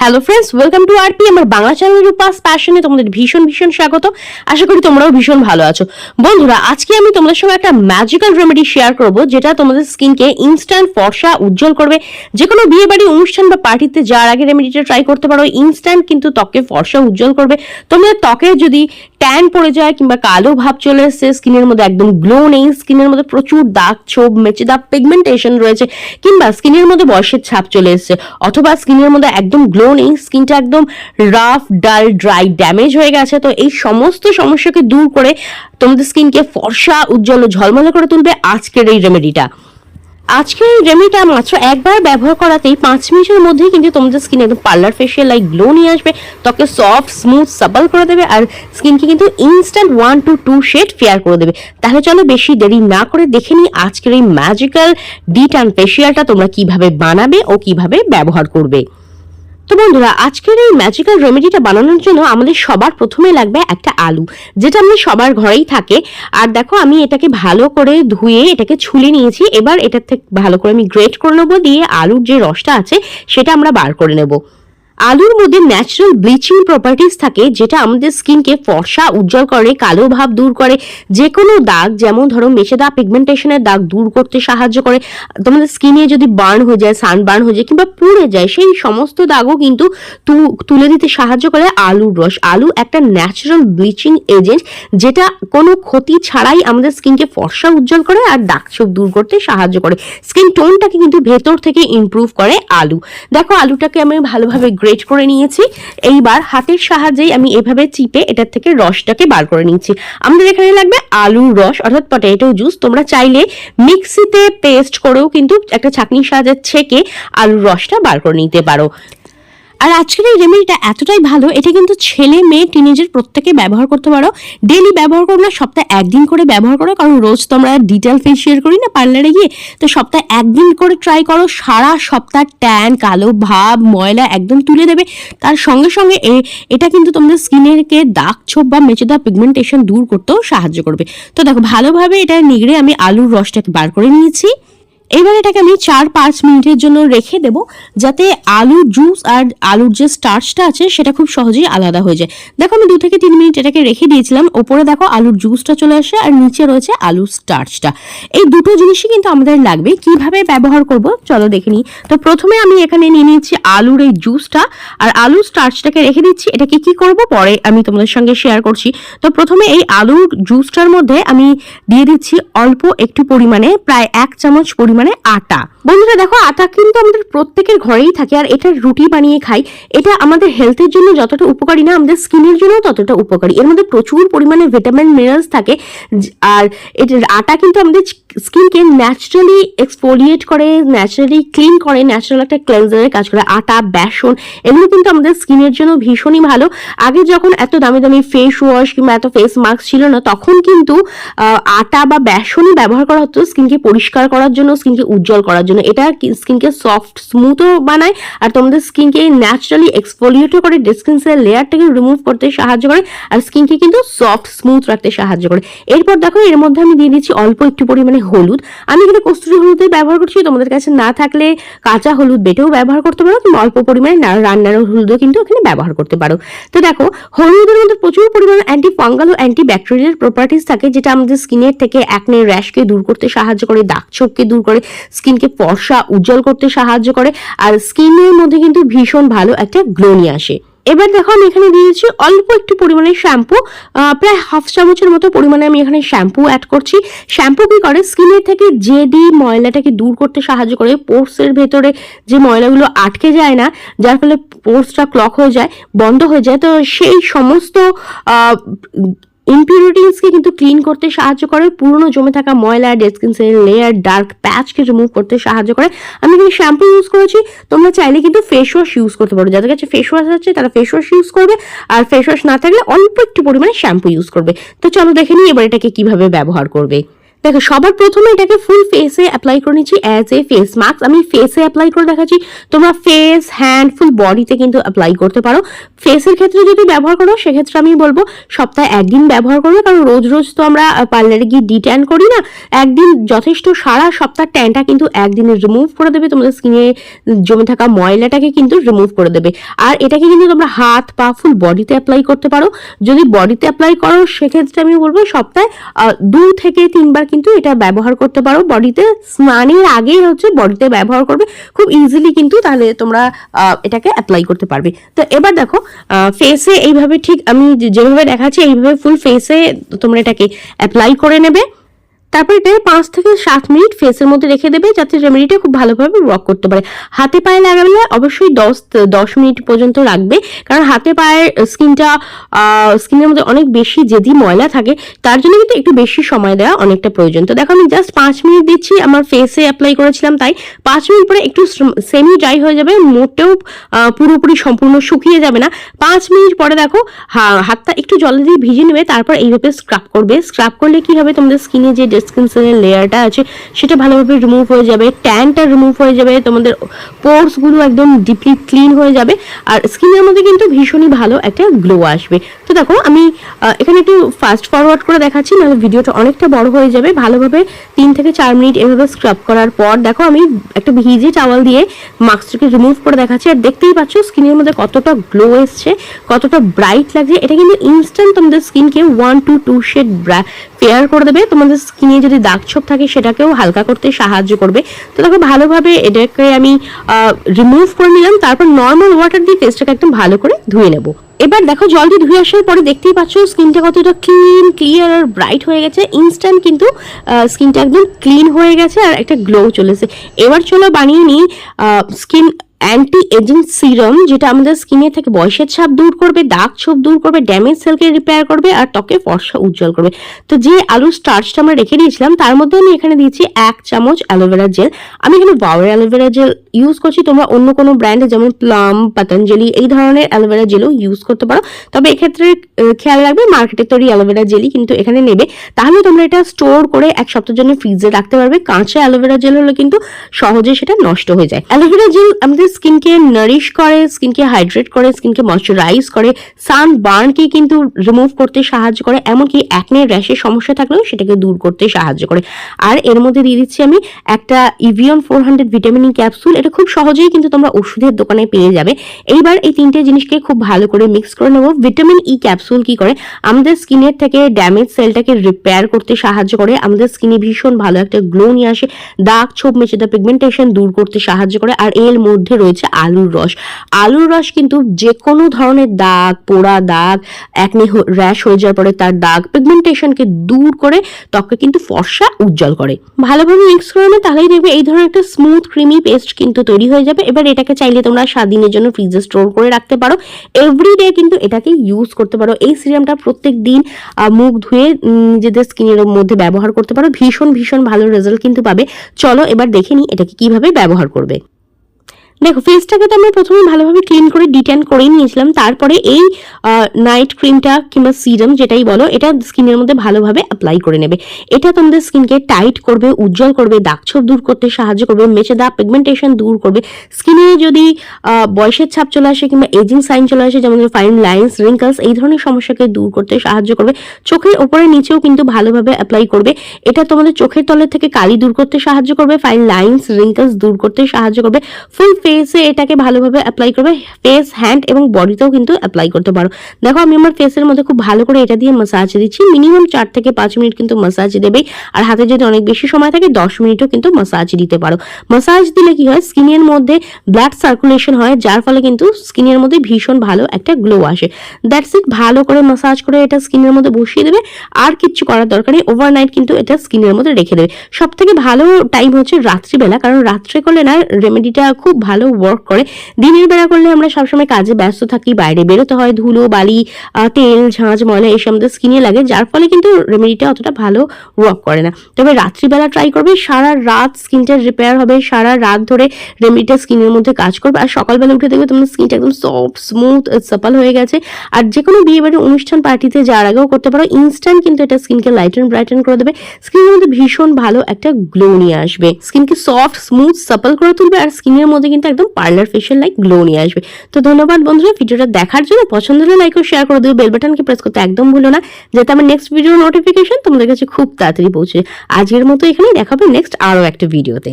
Hello friends welcome to RP আমার Bangla channel Rupa's প্যাশনে তোমাদের ভীষণ ভীষণ স্বাগত। আশা করি তোমরাও ভীষণ ভালো আছো। বন্ধুরা, আজকে আমি তোমাদের সঙ্গে একটা ম্যাজিক্যাল রেমেডি শেয়ার করব, যেটা তোমাদের স্কিনকে ইনস্ট্যান্ট ফর্সা উজ্জ্বল করবে। যে কোনো বিয়ে বাড়ি, অনুষ্ঠান বা পার্টিতে যাওয়ার আগে রেমেডিটা ট্রাই করতে পারো। ইনস্ট্যান্ট কিন্তু ত্বকে ফর্সা উজ্জ্বল করবে। তোমাদের ত্বকে যদি ট্যান পড়ে যায় কিংবা কালো ভাব চলে এসছে স্কিনের মধ্যে একদম গ্লো নেই, স্কিনের মধ্যে প্রচুর দাগ ছোপ, মেচে দাগ পিগমেন্টেশন রয়েছে, কিংবা স্কিনের মধ্যে বয়সের ছাপ চলে এসছে, অথবা স্কিনের মধ্যে একদম গ্লো নেই, স্কিনটা একদম রাফ ডাল ড্রাই ড্যামেজ হয়ে গেছে। তো এই সমস্ত সমস্যাকে দূর করে তোমাদের স্কিনকে ফর্সা, উজ্জ্বল ঝলমলে করে তুলবে আজকের এই রেমেডিটা আজকের এই রেমেডিটা মাত্র একবার ব্যবহার করাতেই পাঁচ মিনিটের মধ্যেই কিন্তু তোমাদের স্কিনে একদম পার্লার ফেশিয়াল লাইক গ্লো নিয়ে আসবে। ত্বকে সফট স্মুথ সাবল করে দেবে আর স্কিনকে কিন্তু instant one two two shade fair করে দেবে। তাহলে চলো বেশি দেরি না করে দেখে নিই আজকের এই ম্যাজিক্যাল ডি টান ফেশিয়ালটা তোমরা কীভাবে বানাবে ও কীভাবে ব্যবহার করবে। তো বন্ধুরা, আজকের এই ম্যাজিক্যাল রেমেডিটা বানানোর জন্য আমাদের সবার প্রথমে লাগবে একটা আলু, যেটা আমাদের সবার ঘরেই থাকে। আর দেখো, আমি এটাকে ভালো করে ধুয়ে এটাকে ছুলে নিয়েছি। এবার এটার থেকে ভালো করে আমি গ্রেট করে নেব, দিয়ে আলুর যে রসটা আছে, সেটা আমরা বার করে নেব। আলুর মধ্যে ন্যাচারাল ব্লিচিং প্রপার্টিস থাকে, যেটা আমাদের স্কিনকে ফর্সা, উজ্জ্বল করে, কালো ভাব দূর করে। যে কোনো দাগ, যেমন ধরো মেচে দাগ পিগমেন্টেশনের দাগ দূর করতে সাহায্য করে। তোমাদের স্কিনে যদি বার্ন হয়ে যায় সান বার্ন হয়ে যায়, কিংবা পুড়ে যায়, সেই সমস্ত দাগও কিন্তু তুলে দিতে সাহায্য করে আলুর রস। আলু একটা ন্যাচারাল ব্লিচিং এজেন্ট যেটা কোনো ক্ষতি ছাড়াই আমাদের স্কিনকে ফর্সা, উজ্জ্বল করে আর দাগ ছোপ দূর করতে সাহায্য করে। স্কিন টোনটাকে কিন্তু ভেতর থেকে ইমপ্রুভ করে আলু। দেখো, আলুটাকে আমি ভালোভাবে গ্রেট করে নিয়েছি। এইবার হাতের সাহায্যেই আমি এভাবে চিপে এটার থেকে রসটাকে বার করে নিচ্ছি। আমাদের এখানে লাগবে আলুর রস, অর্থাৎ পটেটো জুস তোমরা চাইলে মিক্সিতে পেস্ট করেও কিন্তু একটা ছাঁকনির সাহায্যে ছেঁকে আলুর রসটা বার করে নিতে পারো। আর আজকের এই রেমেডিটা এতটাই ভালো, এটা কিন্তু ছেলে, মেয়ে টিনেজের প্রত্যেকে ব্যবহার করতে পারো। ডেলি ব্যবহার করো না, সপ্তাহে একদিন করে ব্যবহার করো, কারণ রোজ তো আমরা ডিটেল ফেসিয়াল করি না পার্লারে গিয়ে। তো সপ্তাহে একদিন করে ট্রাই করো, সারা সপ্তাহ ট্যান কালো ভাব, ময়লা একদম তুলে দেবে। তার সঙ্গে সঙ্গে এটা কিন্তু তোমাদের স্কিনেরকে দাগ ছোপ বা মেচে দেওয়া পিগমেন্টেশন দূর করতেও সাহায্য করবে। তো দেখো, ভালোভাবে এটা নিগড়ে আমি আলুর রসটাকে বার করে নিয়েছি। এবার এটাকে আমি চার পাঁচ মিনিটের জন্য রেখে দেব যাতে আলুর জুস আর আলুর যে স্টার্চটা আছে সেটা খুব সহজেই আলাদা হয়ে যায়। দেখো আমি দু থেকে তিন মিনিট এটাকে রেখে দিয়েছিলাম। ওপরে দেখো আলুর জুসটা চলে আসে আর নিচে রয়েছে আলুর স্টার্চটা এই দুটো জিনিসই কিন্তু আমাদের লাগবে। কীভাবে ব্যবহার করব? চলো দেখে নিই। তো প্রথমে আমি এখানে নিয়ে নিচ্ছি আলুর এই জুসটা আর আলুর স্টার্চটাকে রেখে দিচ্ছি। এটাকে কি করব? পরে আমি তোমাদের সঙ্গে শেয়ার করছি। তো প্রথমে এই আলুর জুসটার মধ্যে আমি দিয়ে দিচ্ছি অল্প একটু পরিমাণে, প্রায় এক চামচ পরিমাণে আটা। বন্ধুরা দেখো, আটা কিন্তু আমাদের প্রত্যেকের ঘরেই থাকে আর এটা রুটি বানিয়ে খাই। এটা আমাদের হেলথের জন্য যতটা উপকারী না, আমাদের স্কিনের জন্য ততটা উপকারী। এর মধ্যে প্রচুর পরিমাণে ভিটামিন মিনারেলস থাকে আর এটার আটা কিন্তু আমাদের স্কিনকে ন্যাচারালি এক্সফোলিয়েট করে ন্যাচারালি ক্লিন করে ন্যাচারাল একটা ক্লেন্সারের কাজ করে। আটা, বেসন, এগুলো কিন্তু আমাদের স্কিনের জন্য ভীষণই ভালো। আগে যখন এত দামি দামি ফেস ওয়াশ কিংবা এত ফেস মাস্ক ছিল না, তখন কিন্তু আটা বা বেসনই ব্যবহার করা হতো স্কিনকে পরিষ্কার করার জন্য স্কিনকে উজ্জ্বল করার জন্য। এটা স্কিনকে সফট স্মুথও বানায় আর তোমাদের স্কিনকে ন্যাচারালি এক্সফোলিয়েটও করে স্কিন সেল লেয়ারটাকে রিমুভ করতে সাহায্য করে আর স্কিনকে কিন্তু সফট স্মুথ রাখতে সাহায্য করে। এরপর দেখো, এর মধ্যে আমি দিয়ে দিচ্ছি অল্প একটু পরিমাণে হলুদ। আমি এখানে কস্তুরি হলুদই ব্যবহার করছি, তোমাদের কাছে না থাকলে কাঁচা হলুদ বেটেও ব্যবহার করতে পারো, তুমি অল্প পরিমাণে রান্নার হলুদও কিন্তু এখানে ব্যবহার করতে পারো। তো দেখো, হলুদের মধ্যে প্রচুর পরিমাণে অ্যান্টি ফাঙ্গাল ও অ্যান্টি ব্যাকটেরিয়াল প্রপার্টিস থাকে, যেটা আমাদের স্কিনের থেকে অ্যাকনে র্যাশকে দূর করতে সাহায্য করে, দাগ ছোপকে দূর করে স্কিনকে ফর্সা উজ্জ্বল করতে সাহায্য করে আর স্কিনের মধ্যে কিন্তু ভীষণ ভালো একটা গ্লো নিয়ে আসে। এবার দেখো আমি এখানে দিয়েছি অল্প একটু পরিমাণে শ্যাম্পু প্রায় হাফ চামচের মতো পরিমাণে আমি এখানে শ্যাম্পু অ্যাড করছি। শ্যাম্পু কি করে? স্কিনের থেকে জেদি ময়লাটাকে দূর করতে সাহায্য করে। পোর্সের ভেতরে যে ময়লাগুলো আটকে যায় না, যার ফলে পোর্সটা ক্লক হয়ে যায়, বন্ধ হয়ে যায়, তো সেই সমস্ত ইম্পিউরিটিসকে কিন্তু ক্লিন করতে সাহায্য করে, পুরনো জমে থাকা ময়লা dead skin cell layer dark প্যাচকে remove করতে সাহায্য করে। আমি কিন্তু শ্যাম্পু ইউজ করেছি, তোমরা চাইলে কিন্তু ফেস ওয়াশ ইউজ করতে পারো। যাদের কাছে ফেস ওয়াশ আছে, তারা ফেস ওয়াশ ইউজ করবে, আর ফেস ওয়াশ না থাকলে অল্প একটু পরিমাণে শ্যাম্পু ইউজ করবে। তো চলো দেখে নিই এবার এটাকে কীভাবে ব্যবহার করবে। দেখো, সবার প্রথমে এটাকে ফুল ফেসে অ্যাপ্লাই করে নিচ্ছি অ্যাজ এ ফেস মাস্ক আমি ফেসে অ্যাপ্লাই করে দেখাচ্ছি, তোমরা ফেস হ্যান্ড ফুল বডিতে কিন্তু অ্যাপ্লাই করতে পারো। ফেসের ক্ষেত্রে যদি ব্যবহার করো, সেক্ষেত্রে আমি বলব, সপ্তাহে একদিন ব্যবহার করবে, কারণ রোজ রোজ তো আমরা পার্লারে গিয়ে ডিট্যান করি না। একদিন যথেষ্ট সারা সপ্তাহ ট্যানটা কিন্তু একদিনে রিমুভ করে দেবে, তোমাদের স্কিনে জমে থাকা ময়লাটাকে কিন্তু রিমুভ করে দেবে। আর এটাকে কিন্তু তোমরা হাত, পা ফুল বডিতে অ্যাপ্লাই করতে পারো। যদি বডিতে অ্যাপ্লাই করো, সেক্ষেত্রে আমি বলব সপ্তাহে দু থেকে তিনবার কিন্তু এটা ব্যবহার করতে পারো বডিতে। স্নানের আগেই হচ্ছে বডিতে ব্যবহার করবে। খুব ইজিলি কিন্তু তাহলে তোমরা এটাকে অ্যাপ্লাই করতে পারবে। তো এবার দেখো ফেসে এইভাবে ঠিক আমি যেভাবে দেখাচ্ছি, এইভাবে ফুল ফেসে তোমরা এটাকে অ্যাপ্লাই করে নেবে। তারপর এটা পাঁচ থেকে সাত মিনিট ফেসের মধ্যে রেখে দেবে, যাতে রেমেডিটা খুব ভালোভাবে ওয়ার্ক করতে পারে। হাতে পায়ে লাগালে অবশ্যই দশ দশ মিনিট পর্যন্ত রাখবে, কারণ হাতে পায়ের স্কিনটা স্কিনের মধ্যে অনেক বেশি যেদি ময়লা থাকে, তার জন্য কিন্তু একটু বেশি সময় দেওয়া অনেকটা প্রয়োজন। তো দেখো আমি জাস্ট পাঁচ মিনিট দিচ্ছি, আমার ফেসে অ্যাপ্লাই করেছিলাম তাই। পাঁচ মিনিট পরে একটু সেমি ড্রাই হয়ে যাবে, মোটেও পুরোপুরি সম্পূর্ণ শুকিয়ে যাবে না। পাঁচ মিনিট পরে দেখো হাতটা একটু জল দিয়ে ভিজে নেবে, তারপর এইভাবে স্ক্রাব করবে। স্ক্রাব করলে কি হবে? তোমাদের স্কিনে যে স্কিন সেলের লেয়ারটা আছে, সেটা ভালোভাবে রিমুভ হয়ে যাবে ট্যানটা রিমুভ হয়ে যাবে, তোমাদের পোর্সগুলো একদম ডিপলি ক্লিন হয়ে যাবে, আর স্কিনের মধ্যে কিন্তু ভীষণই ভালো একটা গ্লো আসবে। তো দেখো, আমি এখানে একটু ফাস্ট ফরওয়ার্ড করে দেখাচ্ছি, নাহলে ভিডিওটা অনেকটা বড় হয়ে যাবে। ভালোভাবে তিন থেকে চার মিনিট এভাবে স্ক্রাব করার পর, দেখো আমি একটা ভিজে টাওয়াল দিয়ে মাস্কটাকে রিমুভ করে দেখাচ্ছি, আর দেখতেই পাচ্ছ স্কিনের মধ্যে কতটা গ্লো এসছে, কতটা ব্রাইট লাগছে। এটা কিন্তু ইনস্ট্যান্ট তোমাদের স্কিনকে one two two shade fair করে দেবে। তোমাদের স্কিনে যদি দাগ ছোপ থাকে, সেটাকেও হালকা করতে সাহায্য করবে। তো দেখো, ভালোভাবে এটাকে আমি রিমুভ করে নিলাম, তারপর নর্মাল ওয়াটার দিয়ে ফেসটাকে একদম ভালো করে ধুয়ে নেব। এবার দেখো, জল দিয়ে ধুয়ে আসার পরে দেখতেই পাচ্ছ স্কিনটা কতটা ক্লিন ক্লিয়ার আর ব্রাইট হয়ে গেছে। ইনস্ট্যান্ট কিন্তু স্কিনটা একদম ক্লিন হয়ে গেছে আর একটা গ্লো চলেছে। এবার চলো বানিয়ে নিই স্কিন অ্যান্টি এজিং সিরাম যেটা আমাদের স্কিনে থেকে বয়সের ছাপ দূর করবে, দাগ ছোপ দূর করবে ড্যামেজ সেলকে রিপেয়ার করবে, আর ত্বকে ফর্সা উজ্জ্বল করবে। তো যে আলুর স্টার্চটা আমরা রেখে দিয়েছিলাম, তার মধ্যে আমি এখানে দিয়েছি এক চামচ অ্যালোভেরা জেল আমি এখানে বাউর অ্যালোভেরা জেল ইউজ করছি, তোমরা অন্য কোনো ব্র্যান্ডে যেমন প্লাম পতঞ্জলি এই ধরনের অ্যালোভেরা জেলও ইউজ করতে পারো। তবে এক্ষেত্রে খেয়াল রাখবে মার্কেটে তৈরি অ্যালোভেরা জেলই কিন্তু এখানে নেবে। তাহলে তোমরা এটা স্টোর করে এক সপ্তাহের জন্য ফ্রিজে রাখতে পারবে। কাঁচা অ্যালোভেরা জেল হলে কিন্তু সহজে সেটা নষ্ট হয়ে যায়। অ্যালোভেরা জেল আমাদের স্কিনকে নারিশ করে, স্কিনকে হাইড্রেট করে, স্কিনকে ময়শ্চারাইজ করে, সান বার্নকে কিন্তু রিমুভ করতে সাহায্য করে, এমনকি অ্যাকনে র্যাশের সমস্যা থাকলেও সেটাকে দূর করতে সাহায্য করে। আর এর মধ্যে দিয়ে দিচ্ছি আমি একটা Evion four hundred vitamin capsule এটা খুব সহজেই কিন্তু তোমরা ওষুধের দোকানে পেয়ে যাবে। এইবার এই তিনটে জিনিসকে খুব ভালো করে মিক্স করে নেব। ভিটামিন ই ক্যাপসুল কি করে? আমাদের স্কিনের থেকে ড্যামেজ সেলটাকে রিপেয়ার করতে সাহায্য করে, আমাদের স্কিনে ভীষণ ভালো একটা গ্লো নিয়ে আসে, দাগ, ছোপ মেচে দা পিগমেন্টেশন দূর করতে সাহায্য করে, আর এর মধ্যে রয়েছে আলুর রস। আলুর রস কিন্তু যে কোনো ধরনের দাগ, পোড়া দাগ একনি র্যাশ হয়ে যাওয়ার পরে তার দাগ পিগমেন্টেশনকে দূর করে ত্বককে কিন্তু ফর্সা উজ্জ্বল করে। ভালোভাবে মিক্স করে নেবে তাহলেই দেখবে এই ধরনের একটা স্মুথ ক্রিমি পেস্ট কিন্তু তৈরি হয়ে যাবে। এবার এটাকে চাইলে তোমরা সাত দিনের জন্য ফ্রিজে স্টোর করে রাখতে পারো। এভরিডে কিন্তু এটাকে ইউজ করতে পারো। এই সিরামটা প্রত্যেক দিন মুখ ধুয়ে নিজেদের স্কিনের মধ্যে ব্যবহার করতে পারো। ভীষণ ভীষণ ভালো রেজাল্ট কিন্তু পাবে। চলো এবার দেখে নিই এটাকে কীভাবে ব্যবহার করবে। দেখো ফেসটাকে তো আমরা প্রথমে ভালোভাবে ক্লিন করে ডিটেন করে নিয়েছিলাম। তারপরে এই নাইট ক্রিমটা কিংবা সিরাম যেটাই বলো, এটা স্কিনের মধ্যে ভালোভাবে অ্যাপ্লাই করে নেবে। এটা তোমাদের স্কিনকে টাইট করবে, উজ্জ্বল করবে, দাগ ছোপ দূর করতে সাহায্য করবে, মেচে দাগ পিগমেন্টেশন দূর করবে। স্কিনে যদি বয়সের ছাপ চলে আসে কিংবা এজিং সাইন চলে আসে, যেমন ফাইন লাইন্স রিঙ্কলস এই ধরনের সমস্যাকে দূর করতে সাহায্য করবে। চোখের ওপরে নিচেও কিন্তু ভালোভাবে অ্যাপ্লাই করবে। এটা তোমাদের চোখের তলের থেকে কালি দূর করতে সাহায্য করবে ফাইন লাইন্স রিঙ্কলস দূর করতে সাহায্য করবে। ফুল ফেসে এটাকে ভালোভাবে অ্যাপ্লাই করবে। ফেস হ্যান্ড এবং বডিতেও কিন্তু অ্যাপ্লাই করতে পারো। দেখো, আমি আমার ফেসের মধ্যে খুব ভালো করে এটা দিয়ে মাসাজ দিচ্ছি। মিনিমাম চার থেকে পাঁচ মিনিট কিন্তু মাসাজ দেবেই। আর হাতে যদি অনেক বেশি সময় থাকে, দশ মিনিটও কিন্তু মাসাজ দিতে পারো। মাসাজ দিলে কি হয়? স্কিনের মধ্যে ব্লাড সার্কুলেশন হয়, যার ফলে কিন্তু স্কিনের মধ্যে ভীষণ ভালো একটা গ্লো আসে। দ্যাটস ইট ভালো করে মাসাজ করে এটা স্কিনের মধ্যে বসিয়ে দেবে। আর কিচ্ছু করার দরকার নেই। ওভারনাইট কিন্তু এটা স্কিনের মধ্যে রেখে দেবে। সব থেকে ভালো টাইম হচ্ছে রাত্রিবেলা। কারণ রাত্রে করলে না রেমেডিটা খুব ভালো ভালো ওয়ার্ক করে। দিনের বেলা করলে আমরা সবসময় কাজে ব্যস্ত থাকি, বাইরে বেরোতে হয়, ধুলো, বালি তেল ঝাঁঝ ময়লা এসব আমাদের স্কিনে লাগে, যার ফলে কিন্তু রেমেডিটা অতটা ভালো ওয়ার্ক করে না। তবে রাত্রিবেলা ট্রাই করবে, সারা রাত স্কিনটা রিপেয়ার হবে, সারা রাত ধরে রেমেডিটা স্কিনের মধ্যে কাজ করবে। আর সকালবেলা উঠে দেখবে তোমার স্কিনটা একদম সফট স্মুথ সাপাল হয়ে গেছে। আর যে কোনো বিয়ে বাড়ির অনুষ্ঠান পার্টিতে যাওয়ার আগেও করতে পারো ইনস্ট্যান্ট কিন্তু এটা স্কিনকে লাইটেন ব্রাইটেন করে দেবে। স্কিনের মধ্যে ভীষণ ভালো একটা গ্লো নিয়ে আসবে। স্কিনকে সফট স্মুথ সাপল করে তুলবে, আর স্কিনের মধ্যে কিন্তু একদম পার্লার ফেশিয়াল লাইক গ্লো নিয়ে আসবে। তো ধন্যবাদ বন্ধুরা, ভিডিওটা দেখার জন্য। পছন্দ হলে লাইক ও শেয়ার করে দেবে বেল বাটনকে প্রেস করতে একদম ভুলো না। যাতে আমার নেক্সট ভিডিও নোটিফিকেশন তোমাদের কাছে খুব তাড়াতাড়ি পৌঁছে আজকের মতো এখানেই দেখাবে নেক্সট আরও একটা ভিডিওতে